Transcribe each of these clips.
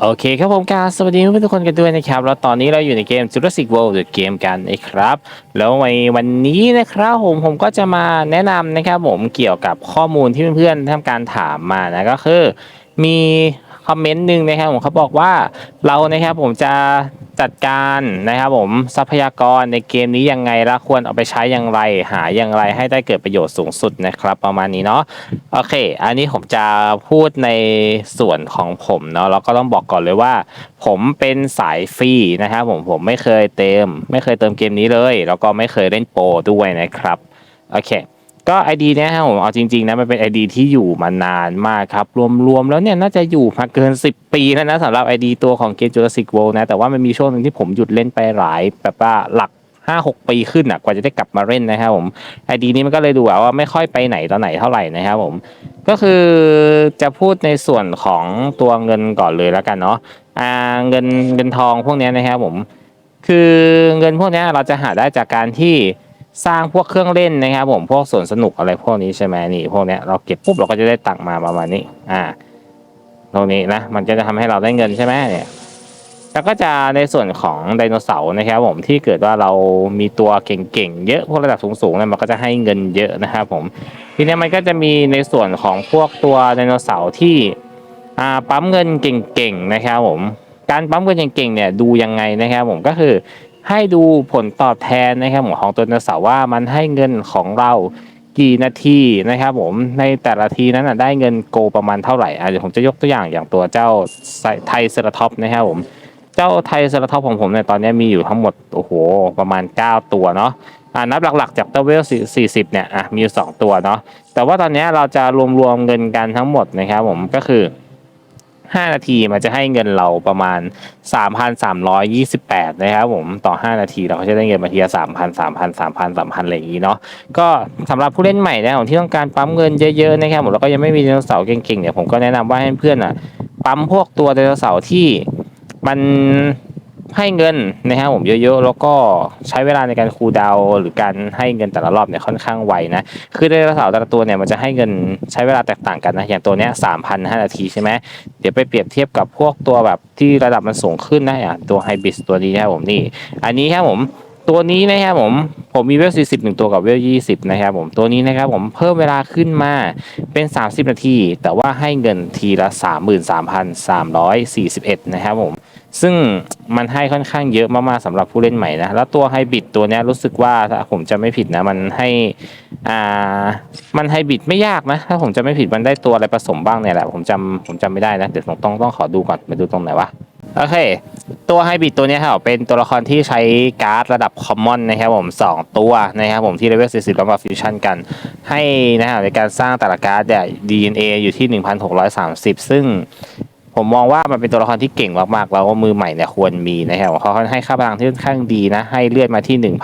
โอเคครับผมการสวัสดีเพื่อนๆทุกคนกันด้วยนะครับ แล้วตอนนี้เราอยู่ในเกม Jurassic World The Game กันนะครับ แล้วในวันนี้นะครับผมผมก็จะมาแนะนำนะครับผมเกี่ยวกับข้อมูลที่เพื่อนๆทำการถามมานะก็คือ มี คอมเมนต์หนึ่งนะครับผมเขาบอกว่าเรานะครับผมจะจัดการนะครับผมทรัพยากรในเกมนี้ยังไงและควรเอาไปใช้อย่างไร หาอย่างไรให้ได้เกิดประโยชน์สูงสุดนะครับ ประมาณนี้เนาะโอเค อันนี้ผมจะพูดในส่วนของผมเนาะแล้วก็ต้องบอกก่อนเลยว่า ผมเป็นสายฟรีนะครับผมผมไม่เคยเติม ไม่เคยเติมเกมนี้เลย แล้วก็ไม่เคยเล่นโปรด้วยนะครับโอเค ก็ ID เนี้ยครับผมเอาจริงๆนะมันเป็น ID ที่อยู่มานานมากครับ รวมๆแล้วเนี่ยน่าจะอยู่มาเกิน 10 ปีแล้วนะสำหรับ ID ตัวของเกม Jurassic World นะ แต่ว่ามันมีช่วงหนึ่งที่ผมหยุดเล่นไปหลายแบบว่าหลัก5-6ปีขึ้นอะกว่าจะได้กลับมาเล่นนะครับผม ID นี้มันก็เลยดูแบบว่าไม่ค่อยไปไหนต่อไหนเท่าไหร่นะครับผมก็คือจะพูดในส่วนของตัวเงินก่อนเลยแล้วกันเนาะอ่าเงินเงินทองพวกเนี้ยนะครับผมคือเงินพวกเนี้ยเราจะหาได้จากการที่ สร้างพวกเครื่องเล่นนะครับผมพวกสวนสนุกอะไรพวกนี้ใช่ไหมนี่พวกเนี้ยเราเก็บปุ๊บเราก็จะได้ตังค์มาประมาณนี้อ่าตรงนี้นะมันก็จะทำให้เราได้เงินใช่ไหมเนี่ยแล้วก็จะในส่วนของไดโนเสาร์นะครับผมที่เกิดว่าเรามีตัวเก่งๆเยอะพวกระดับสูงๆเนี่ยมันก็จะให้เงินเยอะนะครับผมทีนี้มันก็จะมีในส่วนของพวกตัวไดโนเสาร์ที่อ่าปั๊มเงินเก่งๆนะครับผมการปั๊มเงินเก่งๆเนี่ยดูยังไงนะครับผมก็คือ ให้ดูผลตอบแทนนะครับผมของตัวนเสาว่ามันให้เงินของเรากี่นาทีนะครับผมในแต่ละทีนั้นได้เงินโกประมาณเท่าไหร่อะเดี๋ยวผมจะยกตัวอย่างอย่างตัวเจ้าไทเซราท็อปนะครับผมเจ้าไทเซราท็อปของผมเนี่ยตอนนี้มีอยู่ทั้งหมดโอ้โหประมาณ 9 ตัวเนาะอ่านับหลักๆจากตัวเวล40เนี่ยอะมีอยู่2ตัวเนาะแต่ว่าตอนนี้เราจะรวมๆเงินกันทั้งหมดนะครับผมก็คือ 5 นาทีมันจะให้เงินเราประมาณ 3,328 นะครับผมต่อ 5 นาทีเราก็จะได้เงินมาทีละ3,000 3,000 3,000 3,000อะไรอย่างนี้เนาะก็สำหรับผู้เล่นใหม่นะผมที่ต้องการปั๊มเงินเยอะๆนะครับผมแล้วก็ยังไม่มีไดโนเสาร์เก่งๆเนี่ยผมก็แนะนำว่าให้เพื่อนอะปั๊มพวกตัวไดโนเสาร์ที่มัน ให้เงินนะครับผมเยอะๆ แล้วก็ใช้เวลาในการคูลดาวหรือการให้เงินแต่ละรอบเนี่ยค่อนข้างไวนะ คือไดโนเสาแต่ละตัวเนี่ยมันจะให้เงินใช้เวลาแตกต่างกันนะ อย่างตัวเนี้ยสามพันห้านาทีใช่ไหมเดี๋ยวไปเปรียบเทียบกับพวกตัวแบบที่ระดับมันสูงขึ้นนะอย่างตัวไฮบิสตัวนี้นะครับผมนี่ อันนี้ครับผมตัวนี้นะครับผมผมมีเวล 40หนึ่งตัวกับเวล 20 นะครับผมตัวนี้นะครับผมเพิ่มเวลาขึ้นมาเป็น 30 นาที แต่ว่าให้เงินทีละ 33,341 นะครับผม ซึ่งมันให้ค่อนข้างเยอะมากๆสำหรับผู้เล่นใหม่นะ แล้วตัวไฮบิดตัวนี้รู้สึกว่าถ้าผมจะไม่ผิดนะ มันให้อ่ามันไฮบิดไม่ยากนะ ถ้าผมจะไม่ผิดมันได้ตัวอะไรผสมบ้างเนี่ยแหละ ผมจำผมจำไม่ได้นะ เดี๋ยวผมต้องต้องขอดูก่อนไปดูตรงไหนวะโอเค ตัวไฮบิดตัวนี้ครับเป็นตัวละครที่ใช้การ์ดระดับคอมมอนนะครับผม 2 ตัวนะครับผมที่เลเวล40แล้วมาฟิวชั่นกัน ให้นะครับในการสร้างแต่ละการ์ดเนี่ย DNA อยู่ที่ 1630 ซึ่ง ผมมองว่ามันเป็นตัวละครที่เก่งมากๆ แล้วมือใหม่เนี่ยควรมีนะครับเขาให้ค่าพลังที่ค่อนข้างดีนะ ให้เลือดมาที่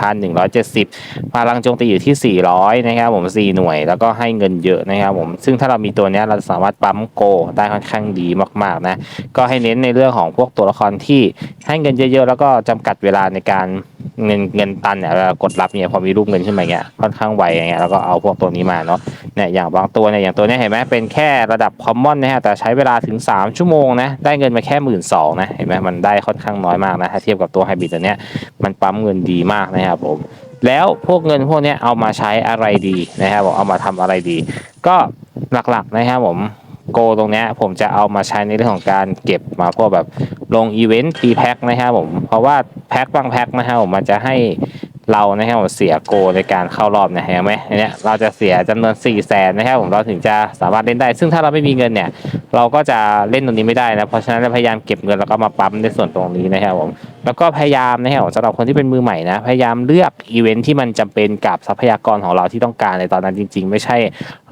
1,170 พลังโจมตีอยู่ที่ 400 นะครับผม 4 หน่วย แล้วก็ให้เงินเยอะนะครับผม ซึ่งถ้าเรามีตัวนี้เราสามารถปั๊มโกได้ค่อนข้างดีมากๆนะ ก็ให้เน้นในเรื่องของพวกตัวละครที่ให้เงินเยอะๆ แล้วก็จำกัดเวลาในการ เงินเงินตันเนี่ยเวลากดรับเนี่ยพอมีรูปเงินขึ้นมาเงี้ยค่อนข้างไวอย่างเงี้ยแล้วก็เอาพวกตัวนี้มาเนาะเนี่ยอย่างบางตัวเนี่ยอย่างตัวนี้เห็นไหมเป็นแค่ระดับคอมมอนนะฮะแต่ใช้เวลาถึง 3 ชั่วโมงนะได้เงินมาแค่หมื่นสองนะเห็นไหมมันได้ค่อนข้างน้อยมากนะถ้าเทียบกับตัวไฮบริดตัวเนี้ยมันปั๊มเงินดีมากนะครับผมแล้วพวกเงินพวกนี้เอามาใช้อะไรดีนะครับผมเอามาทำอะไรดี ก็หลักๆนะครับผม โกตรงเนี้ยผมจะเอามาใช้ในเรื่องของการเก็บมาพวกแบบลงอีเวนต์ตีแพ็คนะครับผม เพราะว่าแพ็คบางแพ็คนะครับผมมันจะให้เรานะครับผมเสียโกในการเข้ารอบเนี่ยเห็นไหมอันเนี้ยเราจะเสียจำนวน4ี่แสนนะครับผมเราถึงจะสามารถเล่นได้ ซึ่งถ้าเราไม่มีเงินเนี่ย เราก็จะเล่นตรงนี้ไม่ได้นะเพราะฉะนั้นพยายามเก็บเงินแล้วก็มาปั๊มในส่วนตรงนี้นะครับผมแล้วก็พยายามนะครับสำหรับคนที่เป็นมือใหม่นะ พยายามเลือกอีเวนท์ที่มันจำเป็นกับทรัพยากรของเราที่ต้องการในตอนนั้นจริง ๆ ไม่ใช่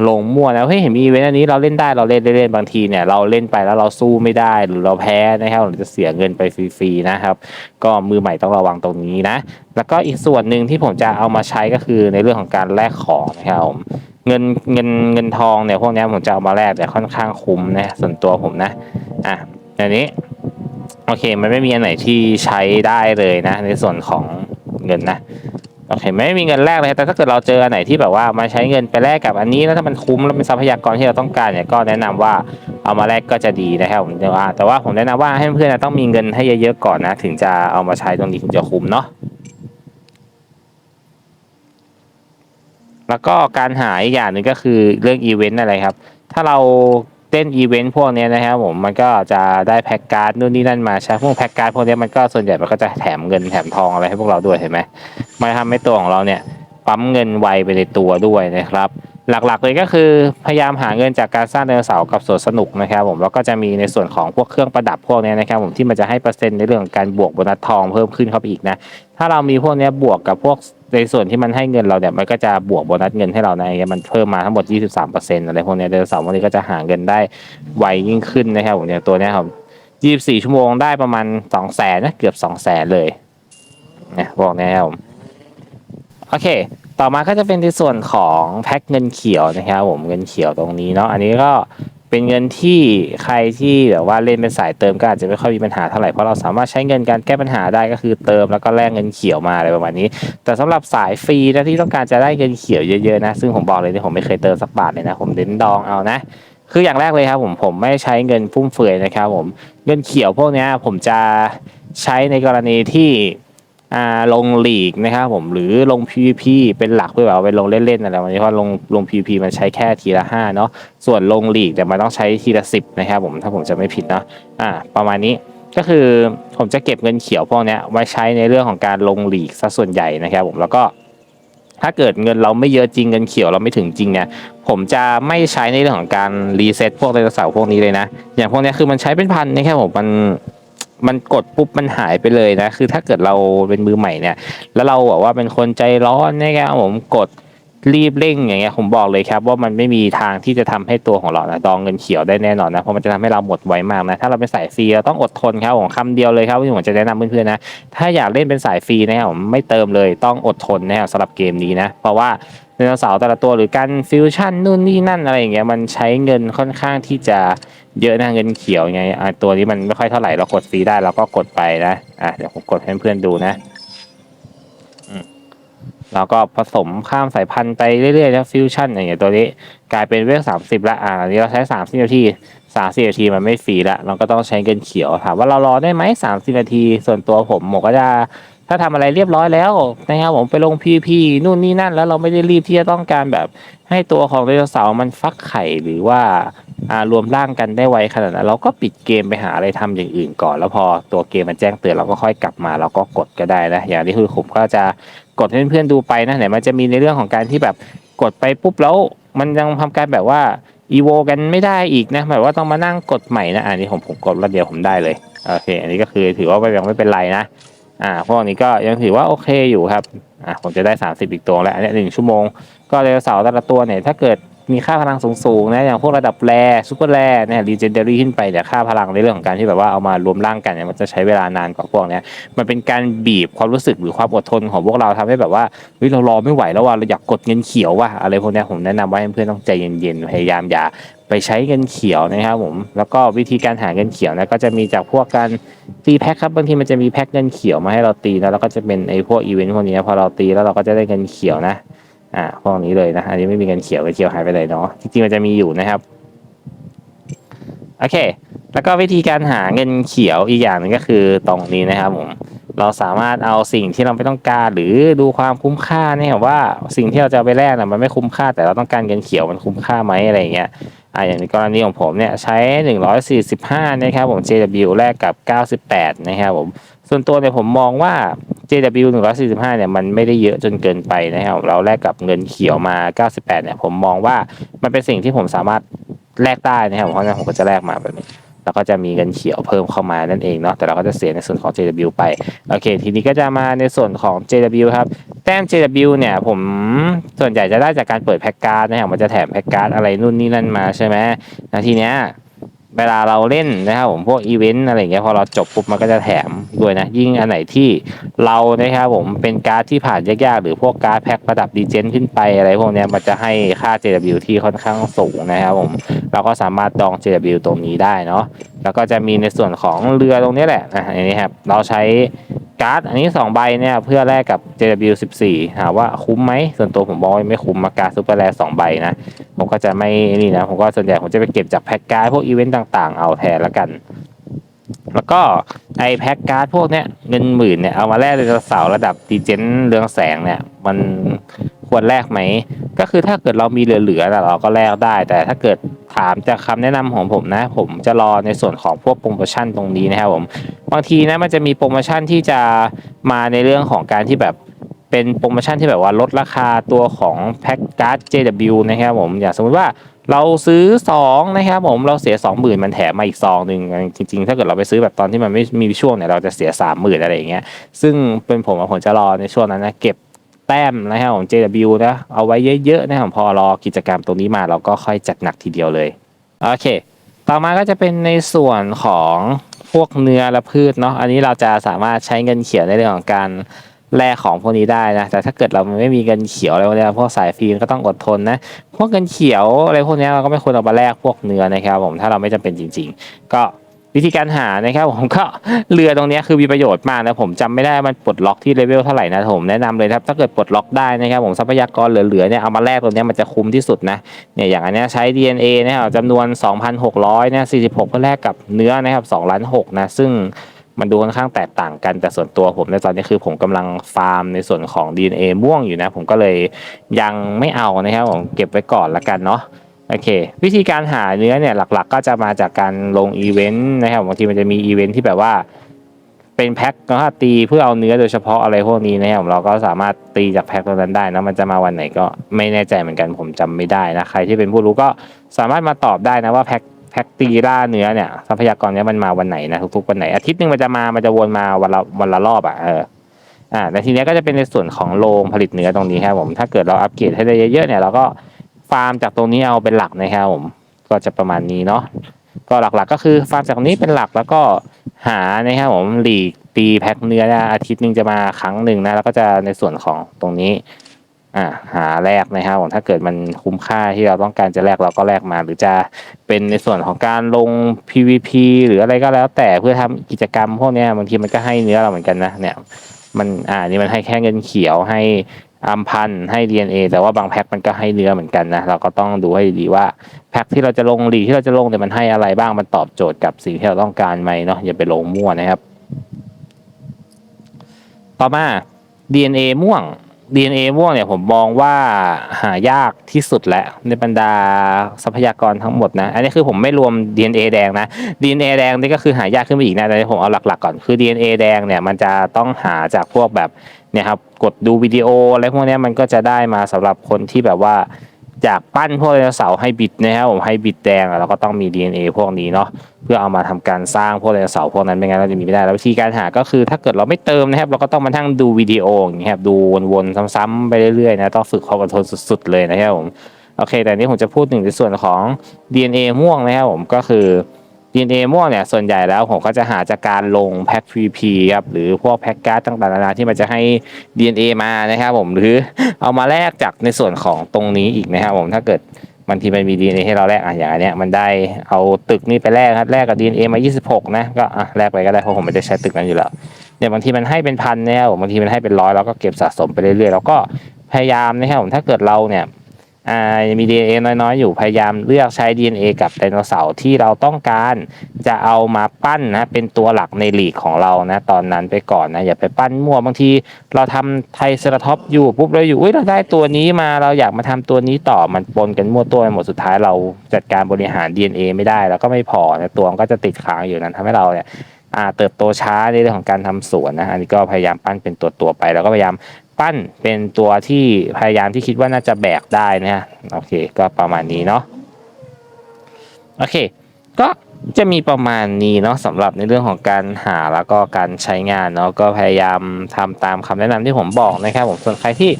ลงมั่วนะเฮ้ยเห็นมีอีเวนต์อันนี้เราเล่นได้เราเล่นเล่นบางทีเนี่ยเราเล่นไปแล้วเราสู้ไม่ได้หรือเราแพ้นะครับเราจะเสียเงินไปฟรีๆนะครับ ก็มือใหม่ต้องระวังตรงนี้นะ แล้วก็อีกส่วนหนึ่งที่ผมจะเอามาใช้ก็คือในเรื่องของการแลกของนะครับผมเงินเงินเงินทองเนี่ยพวกนี้ผมจะเอามาแลกแต่ค่อนข้างคุ้มนะส่วนตัวผมนะอะอันนี้ โอเค มันไม่มีอันไหนที่ใช้ได้เลยนะ ในส่วนของเงินนะโอเคไม่มีเงินแลกเลยแต่ถ้าเกิดเราเจออันไหนที่แบบว่ามาใช้เงินไปแลกกับอันนี้แล้วถ้ามันคุ้มแล้วเป็นทรัพยากรที่เราต้องการเนี่ยก็แนะนำว่าเอามาแลกก็จะดีนะครับผมแต่ว่าแต่ว่าผมแนะนำว่าให้เพื่อนต้องมีเงินให้เยอะๆก่อนนะ ถึงจะเอามาใช้ตรงนี้ถึงจะคุ้มเนาะแล้วก็การหาอีกอย่างหนึ่งก็คือเรื่องอีเวนต์อะไรครับ ถ้าเรา เต้นอีเวนต์พวกนี้นะครับผมมันก็จะได้แพ็กการ์ดนู่นนี่นั่นมาใช้พวกแพ็กการ์ดพวกนี้มันก็ส่วนใหญ่มันก็จะแถมเงินแถมทองอะไรให้พวกเราด้วยเห็นไหมมันทำให้ตัวของเราเนี่ยปั๊มเงินไวไปในตัวด้วยนะครับ หลักๆเลยก็คือพยายามหาเงินจากการสร้างไดโนเสาร์กับสวนสนุกนะครับผมแล้วก็จะมีในส่วนของพวกเครื่องประดับพวกนี้นะครับผมที่มันจะให้เปอร์เซ็นต์ในเรื่องของการบวกโบนัสทองเพิ่มขึ้นเข้าไปอีกนะถ้าเรามีพวกนี้บวกกับพวกในส่วนที่มันให้เงินเราเนี่ยมันก็จะบวกโบนัสเงินให้เราในมันเพิ่มมาทั้งหมด 23%อะไรพวกนี้ไดโนเสาร์พวกนี้ก็จะหาเงินได้ไวยิ่งขึ้นนะครับผมเนี่ยตัวนี้ครับ24 ชั่วโมงได้ประมาณ200,000นะเกือบ200,000เลยนะพวกนี้ครับผมโอเค ต่อมาก็จะเป็นในส่วนของแพ็คเงินเขียวนะครับผมเงินเขียวตรงนี้เนาะอันนี้ก็เป็นเงินที่ใครที่แบบว่าเล่นเป็นสายเติมก็อาจจะไม่ค่อยมีปัญหาเท่าไหร่เพราะเราสามารถใช้เงินการแก้ปัญหาได้ก็คือเติมแล้วก็แลกเงินเขียวมาอะไรประมาณนี้ แต่สำหรับสายฟรีนะที่ต้องการจะได้เงินเขียวเยอะๆนะซึ่งผมบอกเลยที่ผมไม่เคยเติมสักบาทเลยนะผมเน้นดองเอานะคืออย่างแรกเลยครับผมผมไม่ใช้เงินฟุ่มเฟือยนะครับผมเงินเขียวพวกนี้ผมจะใช้ในกรณีที่ อ่าลงหลีกนะครับผมหรือลง PVP เป็นหลักเพื่อแบบเอาไปลงเล่นๆอะไรวันนี้เพราะลงลง PVP มันใช้แค่ทีละ5เนาะส่วนลงหลีกแต่มันต้องใช้ทีละ10นะครับผมถ้าผมจะไม่ผิดเนาะอ่าประมาณนี้ก็คือผมจะเก็บเงินเขียวพวกนี้ไว้ใช้ในเรื่องของการลงหลีกซะส่วนใหญ่นะครับผมแล้วก็ถ้าเกิดเงินเราไม่เยอะจริงเงินเขียวเราไม่ถึงจริงเนี่ยผมจะไม่ใช้ในเรื่องของการรีเซ็ตพวกไดโนเสาร์พวกนี้เลยนะ อย่างพวกนี้คือมันใช้เป็นพันนะครับผมมัน มันกดปุ๊บมันหายไปเลยนะ คือถ้าเกิดเราเป็นมือใหม่เนี่ย แล้วเราบอกว่าเป็นคนใจร้อนนะครับผมกดรีบเร่งอย่างเงี้ยผมบอกเลยครับ ว่ามันไม่มีทางที่จะทำให้ตัวของเรานะดองเงินเขียวได้แน่นอนนะเพราะมันจะทำให้เราหมดไวมากนะถ้าเราเป็นสายฟรีเราต้องอดทนครับผมคำเดียวเลยครับที่ผมจะแนะนำเพื่อนๆนะถ้าอยากเล่นเป็นสายฟรีนะครับผมไม่เติมเลยต้องอดทนนะครับสำหรับเกมนี้นะ เพราะว่าไดโนเสาร์แต่ละตัวหรือการฟิวชั่นนู่นนี่นั่นอะไรอย่างเงี้ยมันใช้เงินค่อนข้างที่จะ เยอะนะเงินเขียวไงอะตัวนี้มันไม่ค่อยเท่าไหร่เรากดฟรีได้เราก็กดไปนะอะเดี๋ยวผมกดให้เพื่อนๆดูนะอืมเราก็ผสมข้ามสายพันธุ์ไปเรื่อยๆนะฟิวชั่นอย่างเงี้ยตัวนี้กลายเป็นเวลสามสิบละอะอันนี้เราใช้สามสิบนาทีสามสิบนาทีมันไม่ฟรีละเราก็ต้องใช้เงินเขียวถามว่าเรารอได้ไหมสามสิบนาที ส่วนตัวผมผมก็จะถ้าทำอะไรเรียบร้อยแล้วนะครับผมไปลง PVP นู่นนี่นั่นแล้วเราไม่ได้รีบที่จะต้องการแบบให้ตัวของไดโนเสาร์มันฟักไข่หรือว่า รวมร่างกันได้ไวขนาดนั้นเราก็ปิดเกมไปหาอะไรทำอย่างอื่นก่อน แล้วพอตัวเกมมันแจ้งเตือนเราก็ค่อยกลับมาเราก็กดก็ได้นะอย่างที่คือผมก็จะกดให้เพื่อนๆดูไปนะไหนมันจะมีในเรื่องของการที่แบบกดไปปุ๊บแล้วมันยังทำการแบบว่าอีโวกันไม่ได้อีกนะแบบว่าต้องมานั่งกดใหม่นะอันนี้ผมผมกดแล้วเดียวผมได้เลยโอเค อันนี้ก็คือถือว่ายังไม่เป็นไรนะอ่าพวกนี้ก็ยังถือว่าโอเคอยู่ครับอ่าผมจะได้ 30 อีกตัวแล้วอันเนี้ยหนึ่งชั่วโมง ก็ไดโนเสาแต่ละตัวเนี่ยถ้าเกิด มีค่าพลังสูงๆนะอย่างพวกระดับแรซูเปอร์แรเนี่ยรีเจนเดอรี่ขึ้นไปเนี่ยค่าพลังในเรื่องของการที่แบบว่าเอามารวมร่างกันเนี่ยมันจะใช้เวลานานกว่าพวกเนี้ยมันเป็นการบีบความรู้สึกหรือความอดทนของพวกเราทำให้แบบว่าเฮ้ยเรารอไม่ไหวแล้วว่าเราอยากกดเงินเขียวว่ะอะไรพวกเนี้ยผมแนะนำว่าให้เพื่อนต้องใจเย็นๆพยายามอย่าไปใช้เงินเขียวนะครับผมแล้วก็วิธีการหาเงินเขียวนะก็จะมีจากพวกการตีแพ็คครับบางทีมันจะมีแพ็คเงินเขียวมาให้เราตีนะแล้วก็จะเป็นไอ้พวกอีเวนต์พวกนี้พอเราตีแล้วเราก็จะได้เงินเขียวนะ อ่าพวกนี้เลยนะ อันนี้ไม่มีเงินเขียวเงินเขียวหายไปเลยเนาะ จริงๆมันจะมีอยู่นะครับ โอเค แล้วก็วิธีการหาเงินเขียวอีกอย่างนึงก็คือตรงนี้นะครับผม เราสามารถเอาสิ่งที่เราไม่ต้องการ หรือดูความคุ้มค่าเนี่ยว่าสิ่งที่เราจะไปแลกนะมันไม่คุ้มค่าแต่เราต้องการเงินเขียวมันคุ้มค่าไหมอะไรเงี้ยอ่าอย่างในกรณีของผมเนี่ยใช้ 145 นะครับผม JW แลกกับ 98 นะครับผม ส่วนตัวเนี่ยผมมองว่า JW 145 เนี่ยมันไม่ได้เยอะจนเกินไปนะครับ เราแลกกับเงินเขียวมา 98 เนี่ย ผมมองว่ามันเป็นสิ่งที่ผมสามารถแลกได้นะครับ เพราะฉะนั้นผมก็จะแลกมาแบบนี้ แล้วก็จะมีเงินเขียวเพิ่มเข้ามานั่นเองเนาะ แต่เราก็จะเสียในส่วนของ JW ไป โอเค ทีนี้ก็จะมาในส่วนของ JW ครับ แต้ม JW เนี่ย ผมส่วนใหญ่จะได้จากการเปิดแพ็กการ์ดนะครับ มันจะแถมแพ็กการ์ดอะไรนู่นนี่นั่นมาใช่ไหมแล้วทีเนี้ย เวลาเราเล่นนะครับผมพวกอีเวนต์อะไรเงี้ยพอเราจบปุ๊บมันก็จะแถมด้วยนะ ยิ่งอันไหนที่เรานะครับผมเป็นการ์ดที่ผ่านยากๆ หรือพวกการ์ดแพ็คประดับดีเจนขึ้นไปอะไรพวกเนี้ยมันจะให้ค่า JW ที่ค่อนข้างสูงนะครับผมเราก็สามารถดอง JW ตรงนี้ได้เนาะแล้วก็จะมีในส่วนของเรือตรงนี้แหละนะอันนี้ครับเราใช้ การ์ดอันนี้2ใบเนี่ยเพื่อแลกกับ JW14 ถามว่าคุ้มไหมส่วนตัวผมบอกว่าไม่คุ้มมาการ์ดซูเปอร์แรสองใบนะ ผมก็จะไม่นี่นะ ผมก็ส่วนใหญ่ผมจะไปเก็บจากแพ็กการ์ดพวกอีเวนต์ต่างๆ เอาแทนละกัน แล้วก็ไอแพ็กการ์ดพวกเนี้ยเงินหมื่นเนี่ยเอามาแลกไดโนเสาร์ระดับดีเจนเรืองแสงเนี่ย มันควรแลกไหม ก็คือถ้าเกิดเรามีเหลือๆน่ะเราก็แลกได้ แต่ถ้าเกิด ถามจากคำแนะนำของผมนะ ผมจะรอในส่วนของพวกโปรโมชั่นตรงนี้นะครับผมบางทีนะมันจะมีโปรโมชั่นที่จะมาในเรื่องของการที่แบบเป็นโปรโมชั่นที่แบบว่าลดราคาตัวของแพ็กการ์ด JW นะครับผมอย่างสมมติว่าเราซื้อ2นะครับผมเราเสีย 20,000 มันแถมมาอีกซองหนึ่งจริงๆ ถ้าเกิดเราไปซื้อแบบตอนที่มันไม่มีช่วงเนี่ยเราจะเสีย 30,000 อะไรอย่างเงี้ยซึ่งเป็นผมผมจะรอในช่วงนั้นนะเก็บ แต้มนะครับของ JW นะเอาไว้เยอะๆนะครับพอรอกิจกรรมตรงนี้มาเราก็ค่อยจัดหนักทีเดียวเลยโอเค ต่อมาก็จะเป็นในส่วนของพวกเนื้อและพืชเนาะอันนี้เราจะสามารถใช้เงินเขียวในเรื่องของการแลกของพวกนี้ได้นะแต่ถ้าเกิดเราไม่มีเงินเขียวอะไรพวกนี้พวกสายฟรีก็ต้องอดทนนะพวกเงินเขียวอะไรพวกนี้เราก็ไม่ควรเอามาแลกพวกเนื้อนะครับผมถ้าเราไม่จำเป็นจริง ๆ ก็ วิธีการหานะครับ ผมก็เรือตรงนี้คือมีประโยชน์มากนะผมจำไม่ได้มันปลดล็อกที่เลเวลเท่าไหร่นะผมแนะนำเลยครับถ้าเกิดปลดล็อกได้นะครับผมทรัพยากรเหลือๆเนี่ยเอามาแลกตรงนี้มันจะคุ้มที่สุดนะเนี่ยอย่างอันเนี้ยใช้ DNA นะครับจำนวน 2,600นี่ย46 เพื่อแลกกับเนื้อนะครับ2ล้าน6นะซึ่งมันดูค่อนข้างแตกต่างกันแต่ส่วนตัวผมในตอนนี้คือผมกำลังฟาร์มในส่วนของ DNA ม่วงอยู่นะ ผมก็เลยยังไม่เอานะครับผมเก็บไว้ก่อนละกันเนาะ โอเค วิธีการหาเนื้อเนี่ยหลักๆ ก็จะมาจากการลงอีเวนต์นะครับบางทีมันจะมีอีเวนต์ที่แบบว่าเป็นแพ็คก็ตีเพื่อเอาเนื้อโดยเฉพาะอะไรพวกนี้นะครับเราก็สามารถตีจากแพ็คตรงนั้นได้นะมันจะมาวันไหนก็ไม่แน่ใจเหมือนกันผมจำไม่ได้นะใครที่เป็นผู้รู้ก็สามารถมาตอบได้นะว่าแพ็คแพ็คตีล่าเนื้อเนี่ยทรัพยากรเนี้ยมันมาวันไหนนะทุกๆวันไหนอาทิตย์หนึ่งมันจะมามันจะวนมาวันละวันละรอบอะเอออ่าแต่ทีเนี้ยก็จะเป็นในส่วนของโรงผลิตเนื้อตรงนี้ครับผมถ้าเกิดเราอัปเกรดให้ได้เยอะๆเนี่ยเราก็ ฟาร์มจากตรงนี้เอาเป็นหลักนะครับผมก็จะประมาณนี้เนาะก็หลักๆก็คือฟาร์มจากตรงนี้เป็นหลักแล้วก็หานะครับผมหลีกตีแพ็คเนื้อนะอาทิตย์หนึงจะมาครั้งหนึ่งนะแล้วก็จะในส่วนของตรงนี้อ่าหาแลกนะครับผมถ้าเกิดมันคุ้มค่าที่เราต้องการจะแลกเราก็แลกมา หรือจะเป็นในส่วนของการลง PVP หรืออะไรก็แล้ว แต่เพื่อทำกิจกรรมพวกนี้บางทีมันก็ให้เนื้อเราเหมือนกันนะเนี่ยมันอ่านี่มันให้แค่เงินเขียวให้ อัมพันธ์ให้ DNA แต่ว่าบางแพ็คมันก็ให้เนื้อเหมือนกันนะ เราก็ต้องดูให้ดีว่าแพ็คที่เราจะลงหลีที่เราจะลงเนี่ยมันให้อะไรบ้างมันตอบโจทย์กับสิ่งที่เราต้องการไหมเนาะอย่าไปลงมั่วนะครับ ต่อมา DNA ม่วง DNA ม่วงเนี่ยผมมองว่าหายากที่สุดแล้ว ในบรรดาทรัพยากรทั้งหมดนะ อันนี้คือผมไม่รวม DNA แดงนะ DNA แดงนี่ก็คือหายากขึ้นไปอีกนะแต่ผมเอาหลักๆก่อนคือ DNA แดงเนี่ยมันจะต้องหาจากพวกแบบ เนี่ยครับกดดูวิดีโออะไรพวกนี้มันก็จะได้มาสำหรับคนที่แบบว่าอยากปั้นพวกไดโนเสาร์ให้บิดนะครับผมให้บิดแดงเราก็ต้องมี DNA พวกนี้เนาะเพื่อเอามาทำการสร้างพวกไดโนเสาร์พวกนั้นไม่งั้นเราจะมีไม่ได้แล้ววิธีการหาก็คือถ้าเกิดเราไม่เติมนะครับ เราก็ต้องมาทั้งดูวิดีโออย่างเงี้ยครับดูวนๆซ้ำๆไปเรื่อยๆนะต้องฝึกความอดทนสุด ๆ เลยนะครับผมโอเค แต่นนี้ผมจะพูดถึงในส่วนของ DNA ม่วงนะครับผมก็คือ DNA ม่วงเนี่ยส่วนใหญ่แล้วผมก็จะหาจากการลงแพ็ค PVP ครับหรือพวกแพ็คการ์ดต่างๆนานาที่มันจะให้ DNA มานะครับผมหรือเอามาแลกจากในส่วนของตรงนี้อีกนะครับผมถ้าเกิดบางทีมันมี DNA ให้เราแลกอะอย่างอันเนี้ยมันได้เอาตึกนี้ไปแลกครับแลกกับ DNA มา 26 นะก็อะแลกไปก็ได้เพราะผมไม่ได้ใช้ตึกนั้นอยู่แล้วเนี่ยบางทีมันให้เป็นพันนะครับผมบางทีมันให้เป็นร้อยเราก็เก็บสะสมไปเรื่อยๆแล้วก็พยายามนะครับผมถ้าเกิดเราเนี่ย อ่ามี DNA น้อยๆ อยู่พยายามเลือกใช้ DNA กับไดโนเสาร์ที่เราต้องการจะเอามาปั้นนะเป็นตัวหลักในลีกของเรานะตอนนั้นไปก่อนนะอย่าไปปั้นมั่วบางที เราทำไทรเซราท็อปอยู่ปุ๊บเราอยู่อุ้ยเราได้ตัวนี้มาเราอยากมาทำตัวนี้ต่อมันปนกันมั่วตัวไปหมดสุดท้ายเราจัดการบริหาร DNA ไม่ได้แล้วก็ไม่พอนะตัวมันก็จะติดค้างอยู่นั้นทำให้เราเนี่ยอาเติบโตช้าในเรื่องของการทำสวนนะอันนี้ก็พยายามปั้นเป็นตัวตัวๆไป แล้วก็พยายาม ปั้นเป็นตัวที่พยายามที่คิดว่าน่าจะแบกได้นะฮะโอเคก็ประมาณนี้เนาะโอเค ก็จะมีประมาณนี้เนาะสำหรับในเรื่องของการหาแล้วก็การใช้งานเนาะก็พยายามทำตามคำแนะนำที่ผมบอกนะครับผมส่วนใครที่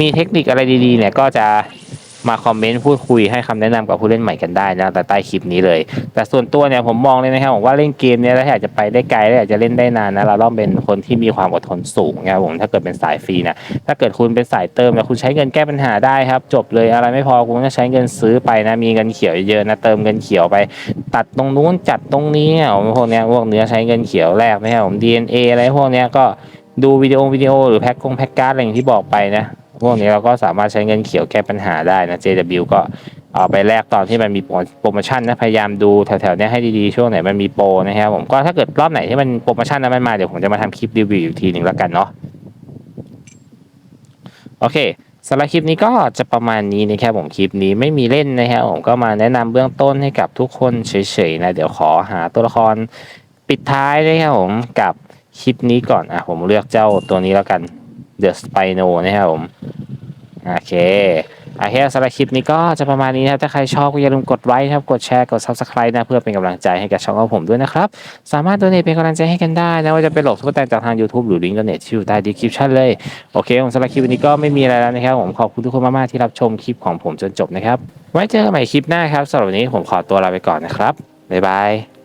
มีเทคนิคอะไรดีๆเนี่ยก็จะ มาคอมเมนต์พูดคุยให้คำแนะนำกับผู้เล่นใหม่กันได้นะแต่ใต้คลิปนี้เลย แต่ส่วนตัวเนี่ยผมมองเลยนะครับผมว่าเล่นเกมเนี่ยแล้วอยากจะไปได้ไกลแล้วอยากจะเล่นได้นานนะเราต้องเป็นคนที่มีความอดทนสูงนะครับผมถ้าเกิดเป็นสายฟรีนะถ้าเกิดคุณเป็นสายเติมเนี่ยคุณใช้เงินแก้ปัญหาได้ครับ จบเลยอะไรไม่พอคุณก็ใช้เงินซื้อไปนะมีเงินเขียวเยอะนะเติมเงินเขียวไป ตัดตรงนู้นจัดตรงนี้เนี่ยพวกเนี้ยพวกเนื้อใช้เงินเขียวแรกนะครับผม DNA อะไรพวกเนี้ยก็ดูวิดีโอวิดีโอหรือแพ็คกงแพ็คการ์ดอะไรอย่างที่บอกไปนะ พวกนี้เราก็สามารถใช้เงินเขียวแก้ปัญหาได้นะ JW ก็เอาไปแลกตอนที่มันมีโปรโมชั่นนะพยายามดูแถวๆนี้ให้ดีๆ ช่วงไหนมันมีโปรนะครับผมก็ถ้าเกิดรอบไหนที่มันโปรโมชั่นนั้นมันมาเดี๋ยวผมจะมาทำคลิปรีวิวอีกทีหนึ่งแล้วกันเนาะโอเคสำหรับคลิปนี้ก็จะประมาณนี้นะครับผมคลิปนี้ไม่มีเล่นนะครับผมก็มาแนะนำเบื้องต้นให้กับทุกคนเฉยๆนะเดี๋ยวขอหาตัวละครปิดท้ายนะครับผมกับคลิปนี้ก่อนอะผมเลือกเจ้าตัวนี้แล้วกัน The Spino นะครับผมโอเคโอเคสำหรับคลิปนี้ก็จะประมาณนี้นะครับ ถ้าใครชอบก็อย่าลืมกดไลค์ครับ กดแชร์ กด Subscribe นะ เพื่อเป็นกำลังใจให้กับช่องของผมด้วยนะครับ สามารถตัวนี้เป็นกำลังใจให้กันได้นะ ว่าจะเป็นหลดทุกแต่จากทาง YouTube หรือลิงก์โดเนทที่อยู่ใต้ดีคริปชันเลย โอเคผมสำหรับคลิปวันนี้ก็ไม่มีอะไรแล้วนะครับ ผมขอบคุณทุกคนมากๆที่รับชมคลิปของผมจนจบนะครับ ไว้เจอกันใหม่คลิปหน้าครับสำหรับวันนี้ผมขอตัวลาไปก่อนนะครับบ๊ายบาย